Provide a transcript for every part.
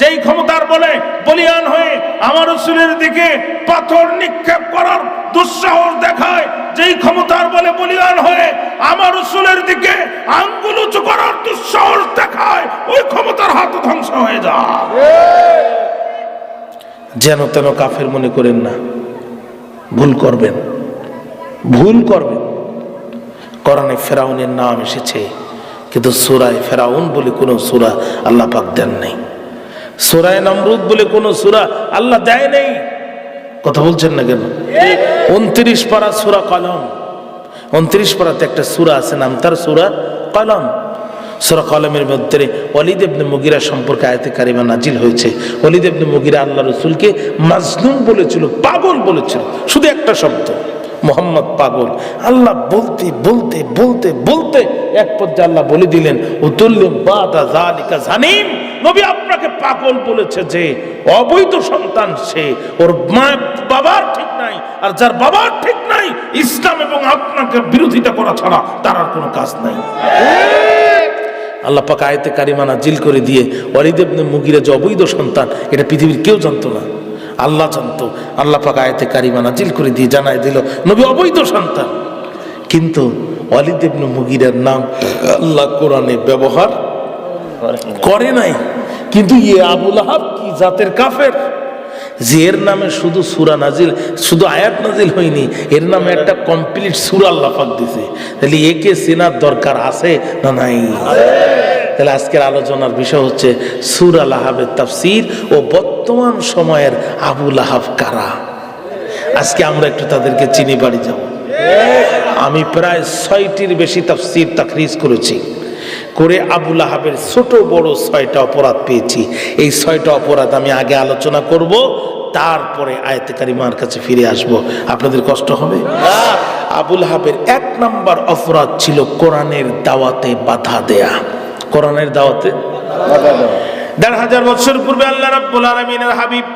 যেই ক্ষমতার বলে বলিয়ান হয়ে আমার রসুলের দিকে পাথর নিক্ষেপ করার দুঃসাহস দেখায়, যেই ক্ষমতার বলে বলিয়ান হয়ে আমার রসুলের দিকে আঙ্গুল উঁচু করার দুঃসাহস দেখায়, ওই ক্ষমতার হাত ধ্বংস হয়ে যায়। যেন তেন কাফের মনে করেন না, ভুল করবেন ভুল করবেন। কোরআনে ফেরাউনের নাম এসেছে, কিন্তু সুরায় ফেরাউন বলে কোনো সুরা আল্লাহ পাক দেন নাই। সুরায় নমরুদ বলে কোনো সুরা আল্লাহ দেয় নেই। কথা বলছেন না কেন? উনত্রিশ পারা সুরা কলম। উনত্রিশ পারাতে একটা সুরা আছে, নাম তার সুরা কলম। সুরা কলমের মধ্যে অলিদ ইবনে মুগিরা সম্পর্কে আয়তে কারিমা নাজিল হয়েছে। অলিদ ইবনে মুগিরা আল্লাহ রসুলকে মাজনুম বলেছিল, পাগল বলেছিল। শুধু একটা শব্দ, মোহাম্মদ পাগল। আল্লাহ বলতে বলতে বলতে বলতে এক পর্যায়ে আল্লাহ বলে দিলেন, উতুল্লিম বাদা জালিকা জানিম। নবী আপনাকে পাগল বলেছে যে, অবৈধ সন্তান সে, ওর মা বাবার ঠিক নাই, আর যার বাবার ঠিক নাই, ইসলাম এবং আপনাকে বিরোধিতা করা ছাড়া তার আর কোনো কাজ নাই। আল্লাহ আয়তে কারিমানা জিল করে দিয়ে ওয়ালিদেবনে মুগিরা যে অবৈধ সন্তান, এটা পৃথিবীর কেউ জানতো না। আল্লাহ জানতো। আল্লাহ পাক আয়তে কারিমানা জিল করে দিয়ে জানাই দিল, নবী অবৈধ সন্তান। কিন্তু ওয়ালিদেবনে মুগিরার নাম আল্লাহ কোরআনে ব্যবহার করে নাই। কিন্তু ইয়ে আবুল আহাব কি জাতের কাফের? যে এর নামে শুধু সুরা নাজিল শুধু আয়াত নাজিল হয়নি, এর নামে একটা কমপ্লিট সুরা আল্লাহ পাক দিছে। তাহলে একে চেনার দরকার আছে না নাই? তাহলে আজকের আলোচনার বিষয় হচ্ছে সুরা লাহাবের তাফসির ও বর্তমান সময়ের আবুল আহাব কারা? আজকে আমরা একটু তাদেরকে চিনি বাড়ি যাব। আমি প্রায় ছয়টির বেশি তাফসির তাকরিজ করেছি। করে আবুল আহাবের ছোট বড় ছয়টা অপরাধ পেয়েছি। এই ছয়টা অপরাধ আমি আগে আলোচনা করব, তারপরে আয়তে কারিমার কাছে ফিরে আসব। আপনাদের কষ্ট হবে? আবুল আহাবের এক নাম্বার অপরাধ ছিল কোরআনের দাওয়াতে বাধা দেয়া। কোরআনের দাওয়াতে? দেড় হাজার বছর পূর্বে আল্লাহ রাব্বুল আলামিনের হাবিব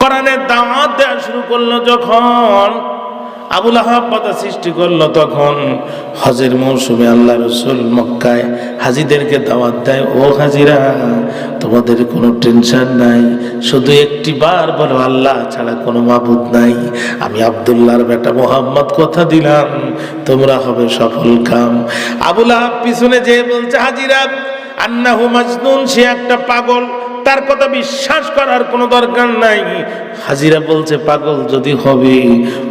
কোরআনের দাওয়াত দেওয়া শুরু করল যখন আবুল আহাব সৃষ্টি করল তখন। হজের মৌসুমে আল্লাহ রসুল মক্কায় হাজিদেরকে দাওয়াত দেয়, ও হাজিরা, তোমাদের কোনো টেনশন নাই, শুধু একটি বার বলো আল্লাহ ছাড়া কোনো মাবুদ নাই। আমি আবদুল্লাহর বেটা মোহাম্মদ, কথা দিলাম, তোমরা হবে সফল কাম। আবুল আহাব পিছনে যে বলছে, হাজিরা, আন্নাহু মাজনুন, সে একটা পাগল। তার কথা বিশ্বাস করার কোনো দরকার নাই। হাজিরা বলছে, পাগল যদি হবে,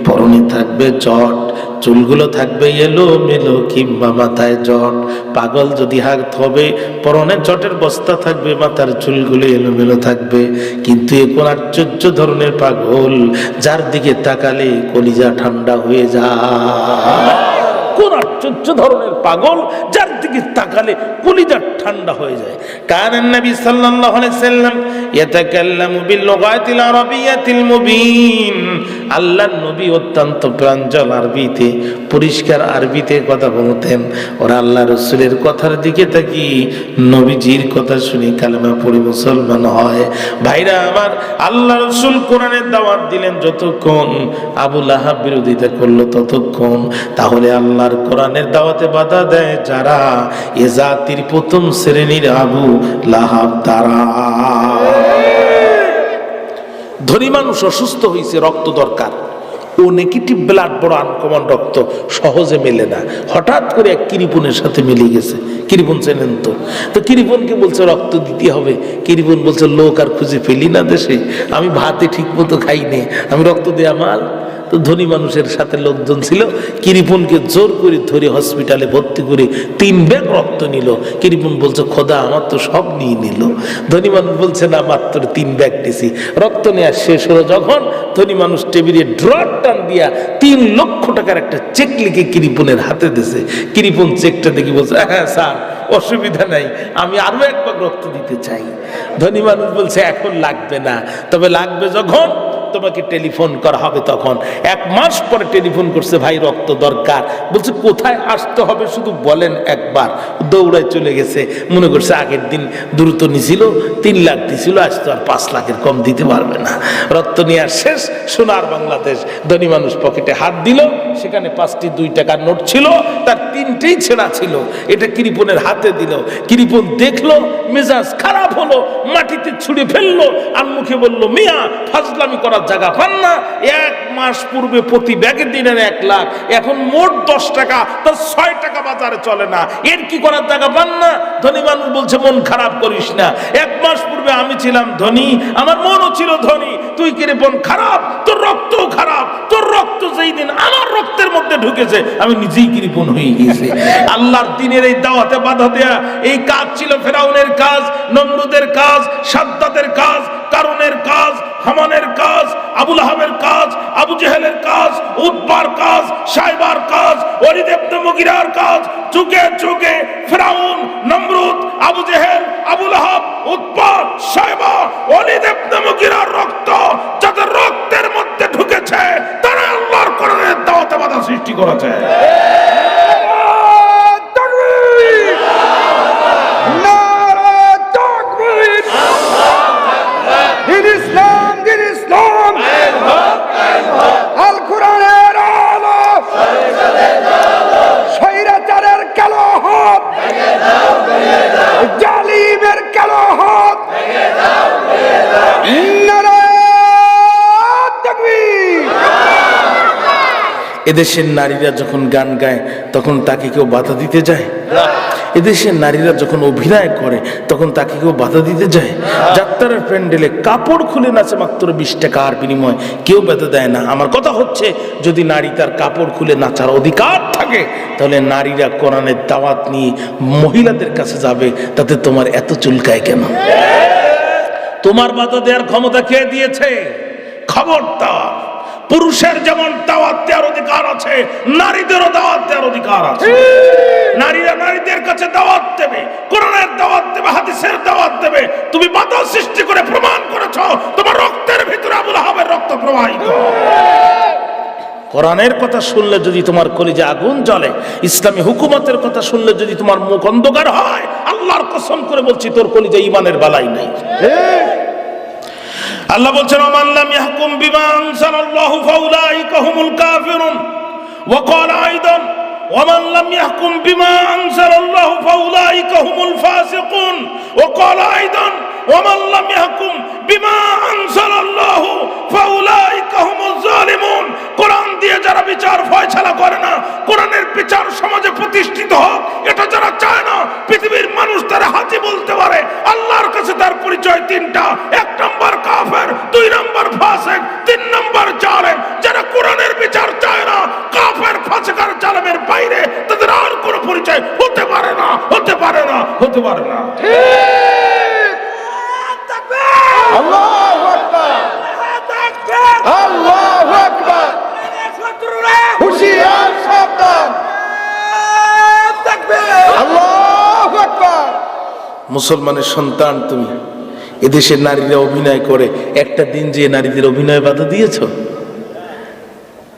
পরনে থাকবে জট, চুলগুলো থাকবে এলো মেলো কিংবা মাথায় জট। পাগল যদি হাত হবে, পরনে জটের বস্তা থাকবে, মাথার চুলগুলো এলো মেলো থাকবে। কিন্তু এ কোন আশ্চর্য ধরনের পাগল, যার দিকে তাকালে কলিজা ঠান্ডা হয়ে যায়। কোন আশ্চর্য ধরনের পাগল, যার দিকে তাকালে কলিজা ঠান্ডা হয়ে যায়। কারণ নবী সাল্লাল্লাহু আলাইহি সাল্লাম, ইয়াতাকাল্লামু বিল লুগাতিল আরাবিয়াতিল মুবিন। আল্লাহর নবী অত্যন্ত প্রাঞ্জল আরবিতে, পরিষ্কার আরবিতে কথা বলতেন। ওরা আল্লাহ রসুলের কথার দিকে তাকি নবীজির কথা শুনে কালেমা পড়ে মুসলমান হয়। ভাইরা, আমার আল্লাহ রসুল কোরআনের দাওয়াত দিলেন যতক্ষণ আবু আহাব বিরোধিতা করল ততক্ষণ। তাহলে আল্লাহর কোরআনের দাওয়াতে বাধা দেয় যারা এ জাতির প্রথম শ্রেণির আবু লাহাব তারা। ধনী মানুষ অসুস্থ হয়েছে রক্ত দরকার। ও নেগেটিভ ব্লাড বড় আনকমন রক্ত, সহজে মেলে না। হঠাৎ করে এক কিরিপনের সাথে মিলে গেছে। কিরিপন চেনেন তো? তো কিরিপনকে বলছে, রক্ত দিতে হবে। কিরিপন বলছে, লোক আর খুঁজে ফেলি না দেশে। আমি ভাতে ঠিক মতো খাই নে আমি রক্ত দেয়া মাল। তো ধনী মানুষের সাথে লোকজন ছিল। কিরিপুনকে জোর করে ধরে হসপিটালে ভর্তি করে তিন ব্যাগ রক্ত নিল। কিরিপুন বলছে, খোদা, আমার তো সব নিয়ে নিল। ধনী মানুষ বলছে, না, মাত্র তিন ব্যাগ নিছি। রক্ত নেওয়া শেষ হলো যখন ধনী মানুষ টেবিলে ড্রট টান দিয়া তিন লক্ষ টাকার একটা চেক লিখে কিরিপুনের হাতে দিছে। কিরিপুন চেকটা দেখি বলছে হ্যাঁ স্যার, অসুবিধা নাই, আমি আরও একবার রক্ত দিতে চাই। ধনী মানুষ বলছে, এখন লাগবে না। তবে লাগবে যখন তোমাকে টেলিফোন করা হবে তখন। এক মাস পরে টেলিফোন করছে, ভাই, রক্ত দরকার। বলছে, কোথায় আসতে হবে? শুধু বলেন একবার। দৌড়ায় চলে গেছে। মনে করছে আগের দিন দ্রুত নিছিল, তিন লাখ দিছিল, আজ তো আর পাঁচ লাখের কম দিতে পারবে না। রক্ত নেওয়ার শেষ সোনার বাংলাদেশ। ধনী মানুষ পকেটে হাত দিল সেখানে পাঁচটি দুই টাকার নোট ছিল, তার তিনটেই ছেঁড়া ছিল। এটা কিরিপনের হাতে দিল। কৃপন দেখল, মেজাজ খারাপ হলো, মাটিতে ছুঁড়ে ফেলল আর মুখে বলল, মিয়া, ফাজলামি করার জায়গা পান না। এক মাস পূর্বে প্রতি ব্যাগের দিনের এক লাখ। এখন মোট দশ টাকা, তার ছয় টাকা বাজারে চলে না। এর কি করার জায়গা পান না? ধনী মানুষ বলছে, মন খারাপ করিস না। এক মাস পূর্বে আমি ছিলাম ধনী, আমার মনও ছিল ধনী। তুই কীরকম খারাপ? তোর রক্তও খারাপ। তোর রক্ত যেই দিন আমার রক্তের মধ্যে ঢুকেছে, আমি নিজেই কৃপণ হয়ে গিয়েছি। আল্লাহর দিনের এই দাওয়াতে বাধা দেয়া, এই কাজ ছিল ফেরাউনের কাজ নমরুদের কাজ, সাদ্দাদের কাজ কারণের কাজ, হামানের কাজ, আবুল আহাবের কাজ, আবু জেহেলের কাজ উদ্বার কাজ, সাইবার কাজ অরিদেবনে মগিরার কাজ। যুগে যুগে ফেরাউন, নমরুদ, আবু জেহেল, আবুল আহাব উদ্বার সাইবা অরিদেবনে এদেশের নারীরা যখন গান গায়, তখন তাকে কেউ বাধা দিতে যায়? এদেশের নারীরা যখন অভিনয় করে, তখন তাকে কেউ বাধা দিতে যায়? যাত্রার প্যান্ডেলে কাপড় খুলে নাচে মাত্র বিশ টাকা আর বিনিময় কেউ বাধা দেয় না। আমার কথা হচ্ছে, যদি নারী তার কাপড় খুলে নাচার অধিকার থাকে, তাহলে নারীরা কোরআনের দাওয়াত নিয়ে মহিলাদের কাছে যাবে, তাতে তোমার এত চুলকায় কেন? তোমার বাধা দেওয়ার ক্ষমতা কে দিয়েছে? খবর খবরদার। পুরুষের যেমন দাওয়াত দেওয়ার অধিকার আছে নারীদেরও দাওয়াত দেওয়ার অধিকার আছে। নারীরা নারীদের কাছে দাওয়াত দেবে কোরআনের দাওয়াত দেবে হাদিসের দাওয়াত দেবে। তুমি বাধা সৃষ্টি করে প্রমাণ করেছ তোমার রক্তের ভিতরে আবুল আহাবের রক্ত প্রবাহিত। কোরআনের কথা শুনলে যদি তোমার কলিজে আগুন জ্বলে ইসলামী হুকুমতের কথা শুনলে যদি তোমার মুখ অন্ধকার হয় আল্লাহর কসম করে বলছি তোর কলিজে ইমানের বালাই নাই। আল্লাহ বলছেন, ওমান লাম ইয়াহকুম বিমা আনজালাল্লাহু ফাউলাইকা হুমুল কাফিরুন। ওয়া ক্বালা আইদান, ওমান লাম ইয়াহকুম বিমা আনজালাল্লাহু ফাউলাইকা হুমুল ফাসিকুন। ওয়া ক্বালা আইদান, ওমান লাম ইয়াহকুম বিমা আনজালাল্লাহু ফাউলাইকা হুমুজ জালিমুন। কোরআন দিয়ে যারা বিচার ফয়সালা করে না, কোরআনের বিচার সমাজে প্রতিষ্ঠিত হোক এটা যারা চায় না পৃথিবীর মানুষ তারা হাতি বলতে পারে আল্লাহর কাছে তার পরিচয় তিনটা এক নম্বর কাফের দুই নম্বর ফাসেক তিন নম্বর জালেম যারা কোরআনের বিচার চায় না কাফের ফাসেক আর জালেমের বাইরে তাদের আর কোনো পরিচয় হতে পারে না হতে পারে না হতে পারে না আল্লাহু আকবার আল্লাহু আকবার হুশিয়ার সাবধান। আল্লাহু আকবার। মুসলমানের সন্তান তুমি এদেশের নারীরা অভিনয় করে একটা দিন যে নারীদের অভিনয় বাধা দিয়েছ?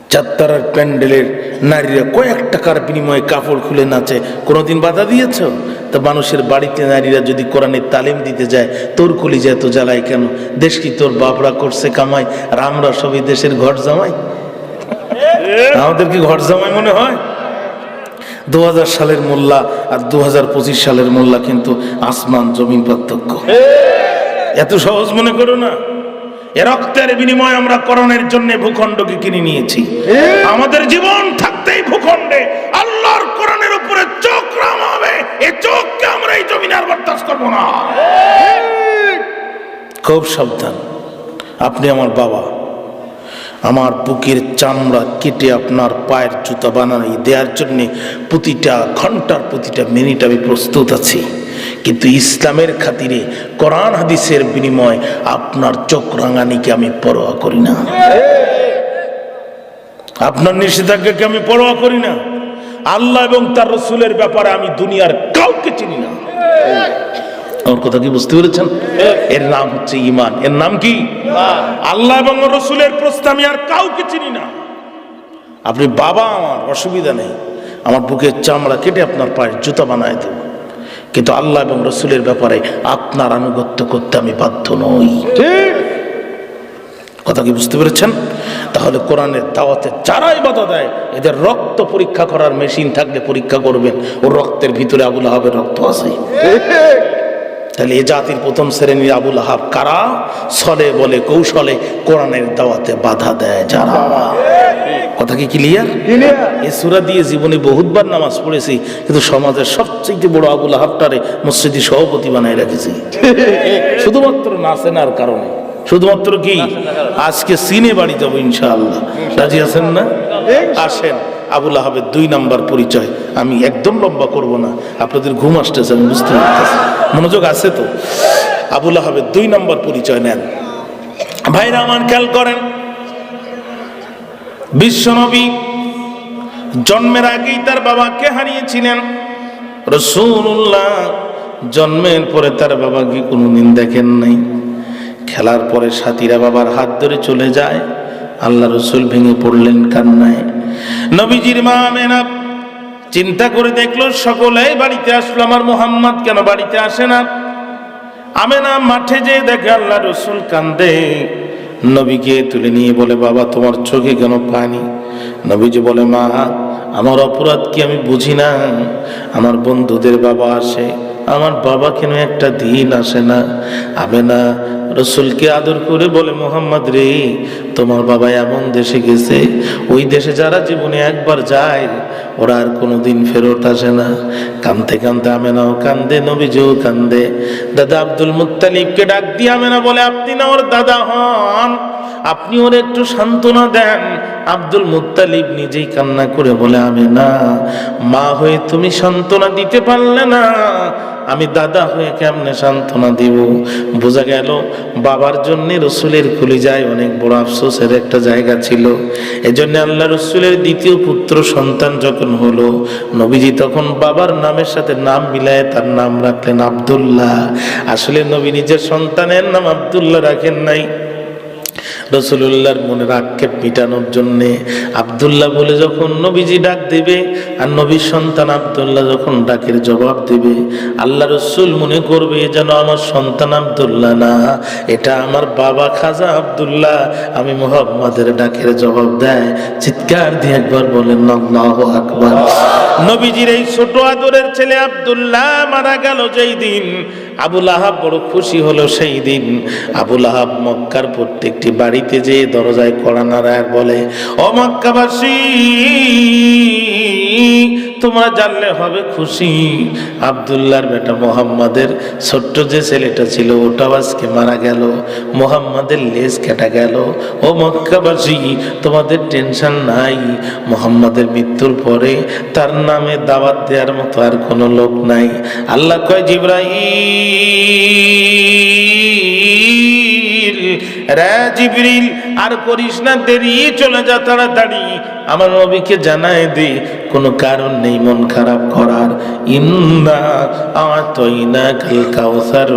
চাত্তারার প্যান্ডেলের নারীরা কয়েক টাকার বিনিময়ে কাপড় খুলে নাচে কোনোদিন বাধা দিয়েছ? তা মানুষের বাড়িতে নারীরা যদি কোরআনের তালিম দিতে যায় তোর কলি যায় তো জ্বালায় কেন? দেশ কি তোর বাপরা করছে কামাই? আর আমরা সবই দেশের ঘর জামাই? আমাদের কি ঘর জামাই মনে হয়? দু সালের মোল্লা আর দু হাজার পঁচিশ সালের মোল্লা কিন্তু আসমান জমিন পার্থক্য এত সহজ মনে করো না? এ রক্তের বিনিময়ে আমরা করণের জন্য ভূখণ্ডকে কিনে নিয়েছি। আমাদের জীবন থাকতেই ভূখণ্ডে। খুব সাবধান। আপনি আমার বাবা। আমার বুকের চামড়া কেটে আপনার পায়ের জুতা বানাই দেওয়ার জন্যে প্রতিটা ঘণ্টার প্রতিটা মিনিট আমি প্রস্তুত আছি। কিন্তু ইসলামের খাতিরে কোরআন হাদিসের বিনিময় আপনার চোখ রাঙানিকে আমি পরোয়া করি না। আপনার নিষেধাজ্ঞাকে আমি পরোয়া করি না। আল্লাহ এবং তার রসুলের ব্যাপারে আমি দুনিয়ার কাউকে চিনি না। আমার কথা কি বুঝতে পেরেছেন? এর নাম হচ্ছে ইমান এর নাম কি? আল্লাহ এবং রসুলের প্রশ্নে আমি আর কাউকে চিনি না। আপনি বাবা আমার অসুবিধা নেই। আমার বুকের চামড়া কেটে আপনার পায়ের জুতা বানায় দেব। কিন্তু আল্লাহ এবং রসুলের ব্যাপারে আপনার আনুগত্য করতে আমি বাধ্য নই। কথা কি বুঝতে পেরেছেন? তাহলে কোরআনের দাওয়াতে যারাই বাধা দেয় এদের রক্ত পরীক্ষা করার মেশিন থাকলে পরীক্ষা করবেন। ওর রক্তের ভিতরে আবুল আহাবের রক্ত আছে। তাহলে এ জাতির প্রথম শ্রেণির আবুল আহাব কারা? সলে বলে কৌশলে কোরআনের দাওয়াতে বাধা দেয় যারা। কথা কি ক্লিয়ার এই সুরা দিয়ে জীবনে বহুতবার নামাজ পড়েছি কিন্তু সমাজের সবচেয়ে বড় আবুল আহাবটারে মসজিদি সভাপতি বানায় রেখেছি। শুধুমাত্র নাচেনার কারণে। শুধুমাত্র কি? আজকে সিনে বাড়ি যাব ইনশাআল্লাহ। রাজি আছেন না? আসেন। আবুল আহাবের দুই নাম্বার পরিচয়। আমি একদম লম্বা করব না। আপনাদের ঘুম আসতেছে, আমি বুঝতে পারতেছি। মনোযোগ আছে তো? আবুল আহাবের দুই নাম্বার পরিচয় নেন। ভাইরা আমার খেয়াল করেন বিশ্বনবী জন্মের আগেই তার বাবাকে হারিয়েছিলেন। রসুল্লাহ জন্মের পরে তার বাবাকে কোনোদিন দেখেন নাই। খেলার পরে সাথীরা বাবার হাত ধরে চলে যায়। আল্লাহ রসুল ভেঙে পড়লেন কান্নায়। নবীজির মা আমেনা চিন্তা করে দেখল, সকলেই বাড়িতে আসলো, আমার মোহাম্মদ কেন বাড়িতে আসে না? আমেনা মাঠে যেয়ে দেখে আল্লাহ রসুল কান্দে। নবীকে তুলে নিয়ে বলে, বাবা, তোমার চোখে কেন পানি? নবীজি বলে, মা, আমার অপরাধ কি আমি বুঝি না? আমার বন্ধুদের বাবা আসে, আমার বাবা কেন একটা দিন আসে না? আমেনা রসুলকে আদর করে বলে, মোহাম্মদ রে, তোমার বাবা এমন দেশে গেছে, ওই দেশে যারা জীবনে একবার যায়, ওরা আর কোনোদিন ফেরত আসে না। কানতে কানতে আমেনাও কান্দে, নবীজিও কান্দে। দাদা আব্দুল মুত্তালিবকে ডাক দিয়ে আমেনা বলে, আপনি না ওর দাদা হন? আপনি ওর একটু সান্ত্বনা দেন। আব্দুল মুত্তালিব নিজেই কান্না করে বলে আমি না মা হয়ে তুমি সান্ত্বনা দিতে পারলে না। আমি দাদা হয়ে কেমনে সান্ত্বনা দিব? বোঝা গেল বাবার জন্য রসুলের খুলি যায় অনেক বড় আফসোসের একটা জায়গা ছিল। এজন্য আল্লাহ রসুলের দ্বিতীয় পুত্র সন্তান যখন হলো, নবীজি তখন বাবার নামের সাথে নাম মিলায় তার নাম রাখলেন আবদুল্লাহ। আসলে নবী নিজের সন্তানের নাম আবদুল্লাহ রাখেন নাই। রসুল্লাহর মনের আক্ষেপ মিটানোর জন্য আবদুল্লাহ বলে যখন নবীজি ডাক দেবে আর নবীর সন্তান আবদুল্লাহ যখন ডাকের জবাব দেবে, আল্লাহ রসুল মনে করবে যেন আমার সন্তান আবদুল্লাহ না, এটা আমার বাবা খাজা আবদুল্লাহ। আমি মোহাম্মদের ডাকের জবাব দেয়। চিৎকার দিয়ে একবার বলেন, আল্লাহু আকবার। নবীজির এই ছোট আদরের ছেলে আবদুল্লাহ মারা গেল যেই দিন। আবুল আহাব বড় খুশি হলো সেই দিন। আবুল আহাব মক্কার প্রত্যেকটি বাড়িতে যেয়ে দরজায় কড়া নাড়ায় বলে, ও মক্কাবাসী তোমরা জানলে হবে খুশি। আবদুল্লাহর বেটা মোহাম্মদের ছোট্ট যে ছেলেটা ছিল ওটাও আজকে মারা গেল। মোহাম্মদের লেজ কেটে গেল। ও মক্কাবাসী, তোমাদের টেনশন নাই। মোহাম্মদের মৃত্যুর পরে তার নামে দাওয়াত দেওয়ার মতো আর কোনো লোক নাই। আল্লাহ কয় জিব্রাহিম রে জিবরিল, আর করিস না, দেরি, চলে যা তাড়াতাড়ি। আমার নবীকে জানায় দে, কোনো কারণ নেই মন খারাপ করার। ইন্না আতইনা কাল কাউসার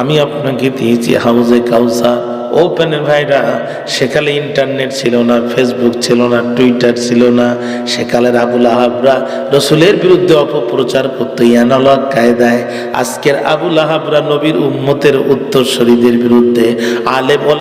আমি আপনাকে দিয়েছি হাউজে কাউসার ওপেনের ভাইরা, সেকালে ইন্টারনেট ছিল না ফেসবুক ছিল না টুইটার ছিল না সেকালের আবুল আহাবরা রসুলের বিরুদ্ধে অপপ্রচার করতো ইয়ানালক কায়দায়। আজকের আবুল আহাবরা নবীর উম্মতের উত্তরসরীদের বিরুদ্ধে আলে